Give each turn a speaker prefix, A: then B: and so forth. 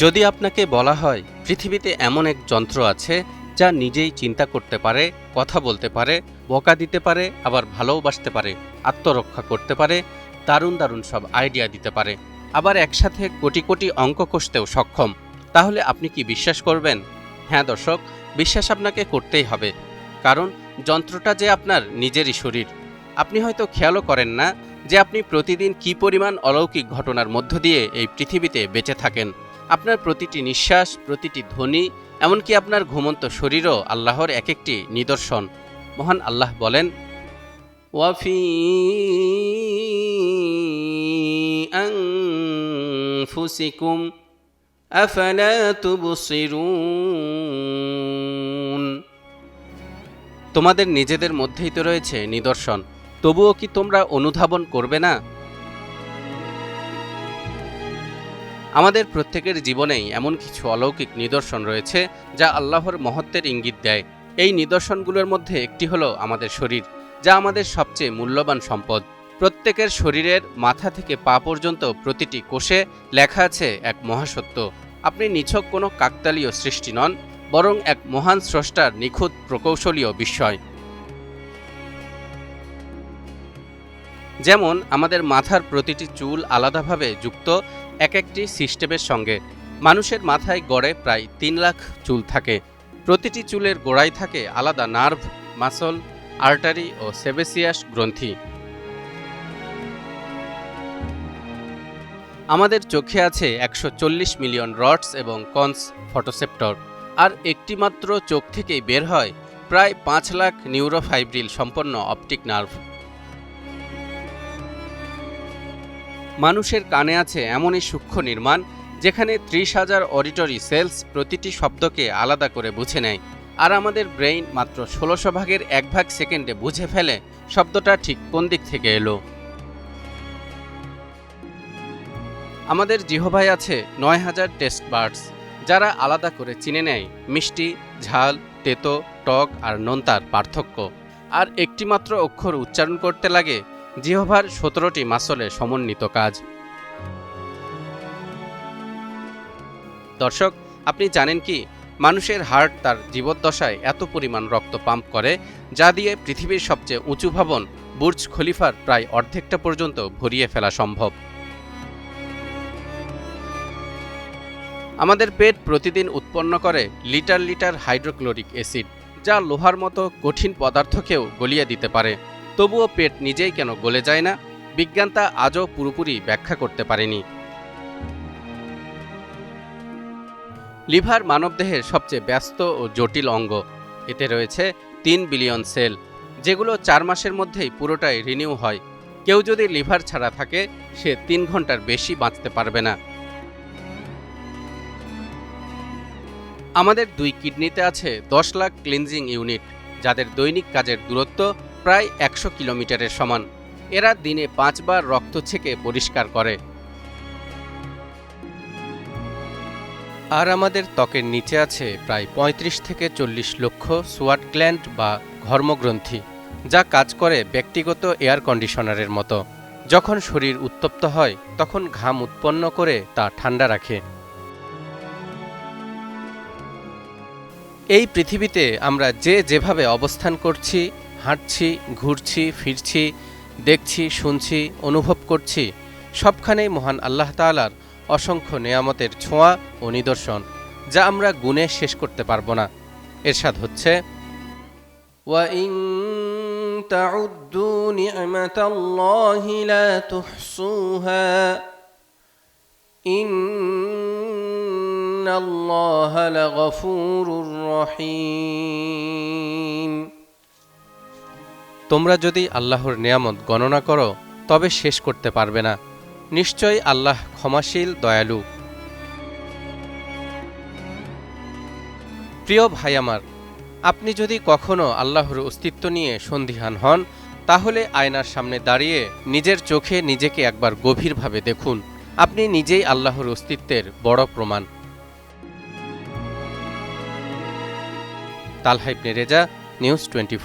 A: যদি আপনাকে বলা হয় পৃথিবীতে এমন এক যন্ত্র আছে যা নিজেই চিন্তা করতে পারে, কথা বলতে পারে, বকা দিতে পারে, আবার ভালোবাসতে পারে, আত্মরক্ষা করতে পারে, দারুণ দারুণ সব আইডিয়া দিতে পারে, আবার একসাথে কোটি কোটি অঙ্ক কষতেও সক্ষম, তাহলে আপনি কি বিশ্বাস করবেন? হ্যাঁ দর্শক, বিশ্বাস আপনাকে করতেই হবে, কারণ যন্ত্রটা যে আপনার নিজেরই শরীর। আপনি হয়তো খেয়ালও করেন না যে আপনি প্রতিদিন কি পরিমাণ অলৌকিক ঘটনার মধ্য দিয়ে এই পৃথিবীতে বেঁচে থাকেন। আপনার প্রতিটি নিঃশ্বাস, প্রতিটি ধ্বনি, এমনকি আপনার ঘুমন্ত শরীরও আল্লাহর এক একটি নিদর্শন। মহান আল্লাহ বলেন ওয়াফি তুবসিরুন। তোমাদের নিজেদের মধ্যেই তো রয়েছে নিদর্শন। তবুও কি তোমরা অনুধাবন করবে না? আমাদের প্রত্যেকের জীবনেই এমন কিছু অলৌকিক নিদর্শন রয়েছে যা আল্লাহর মহত্বের ইঙ্গিত দেয়। এই নিদর্শনগুলোর মধ্যে একটি হলো আমাদের শরীর, যা আমাদের সবচেয়ে মূল্যবান সম্পদ। প্রত্যেকের শরীরের মাথা থেকে পা পর্যন্ত প্রতিটি কোষে লেখা আছে এক মহাসত্য। আপনি নিছক কোনো কাকতালীয় সৃষ্টি নন, বরং এক মহান স্রষ্টার নিখুঁত প্রকৌশলীয় বিস্ময়। যেমন, আমাদের মাথার প্রতিটি চুল আলাদাভাবে যুক্ত এক একটি সিস্টেমের সঙ্গে। মানুষের মাথায় গড়ে প্রায় তিন লাখ চুল থাকে। প্রতিটি চুলের গোড়ায় থাকে আলাদা নার্ভ, মাসল, আর্টারি ও সেবেসিয়াস গ্রন্থি। আমাদের চোখে আছে একশো চল্লিশ মিলিয়ন রডস এবং কনস ফটোসেপ্টর। আর একটিমাত্র চোখ থেকেই বের হয় প্রায় পাঁচ লাখ নিউরোফাইব্রিল সম্পন্ন অপটিক নার্ভ। মানুষের কানে আছে এমনই সূক্ষ্ম নির্মাণ, যেখানে ত্রিশ হাজার অডিটরি সেলস প্রতিটি শব্দকে আলাদা করে বুঝে নেয়। আর আমাদের ব্রেইন মাত্র ষোলোশো ভাগের এক ভাগ সেকেন্ডে বুঝে ফেলে শব্দটা ঠিক কোন দিক থেকে এলো। আমাদের জিহবাই আছে নয় হাজার টেস্ট বার্ডস, যারা আলাদা করে চিনে নেয় মিষ্টি, ঝাল, তেতো, টক আর নোনতার পার্থক্য। আর একটিমাত্র অক্ষর উচ্চারণ করতে লাগে জিহ্বার সতেরোটি মাসলে সমন্বিত কাজ। দর্শক, আপনি জানেন কি, মানুষের হার্ট তার জীবদ্দশায় এত পরিমাণ রক্ত পাম্প করে, যা দিয়ে পৃথিবীর সবচেয়ে উঁচু ভবন, বুর্জ খলিফার প্রায় অর্ধেকটা পর্যন্ত ভরিয়ে ফেলা সম্ভব। আমাদের পেট প্রতিদিন উৎপন্ন করে লিটার লিটার হাইড্রোক্লোরিক অ্যাসিড, যা লোহার মতো কঠিন পদার্থকেও গলিয়ে দিতে পারে। তবুও পেট নিজেই কেন গলে যায় না? বিজ্ঞান তা আজও পুরোপুরি ব্যাখ্যা করতে পারেনি। লিভার মানবদেহের সবচেয়ে ব্যস্ত ও জটিল অঙ্গ। এতে রয়েছে তিন বিলিয়ন সেল, যেগুলো চার মাসের মধ্যেই পুরোটাই রিনিউ হয়। কেউ যদি লিভার ছাড়া থাকে, সে তিন ঘণ্টার বেশি বাঁচতে পারবে না। আমাদের দুই কিডনিতে আছে দশ লাখ ক্লিনজিং ইউনিট, যাদের দৈনিক কাজের দূরত্ব প্রায় একশো কিলোমিটারের সমান। এরা দিনে পাঁচবার রক্ত ছেঁকে পরিষ্কার করে। আর আমাদের ত্বকের নিচে আছে প্রায় ৩৫ থেকে চল্লিশ লক্ষ সোয়াট গ্ল্যান্ড বা ঘর্মগ্রন্থি, যা কাজ করে ব্যক্তিগত এয়ার কন্ডিশনারের মতো। যখন শরীর উত্তপ্ত হয়, তখন ঘাম উৎপন্ন করে তা ঠান্ডা রাখে। এই পৃথিবীতে আমরা যে যেভাবে অবস্থান করছি হাঁটছি ঘুরছি ফিরছি দেখছি শুনছি অনুভব করছি সবখানেই মহান আল্লাহ তালার অসংখ্য নেয়ামতের ছোঁয়া ও নিদর্শন যা আমরা গুণে শেষ করতে পারবো না এরশাদ হচ্ছে
B: وإن تعدوا نعمة الله لا تحصوها إن الله لغفور رحيم
A: তোমরা যদি আল্লাহর নেয়ামত গণনা করো, তবে শেষ করতে পারবে না। নিশ্চয়ই আল্লাহ ক্ষমাশীল, দয়ালু। প্রিয় ভাই আমার, আপনি যদি কখনো আল্লাহর অস্তিত্ব নিয়ে সন্দিহান হন, তাহলে আয়নার সামনে দাঁড়িয়ে নিজের চোখে নিজেকে একবার গভীরভাবে দেখুন। আপনি নিজেই আল্লাহর অস্তিত্বের বড় প্রমাণ। তালহাইবনে রেজা, নিউজ টোয়েন্টি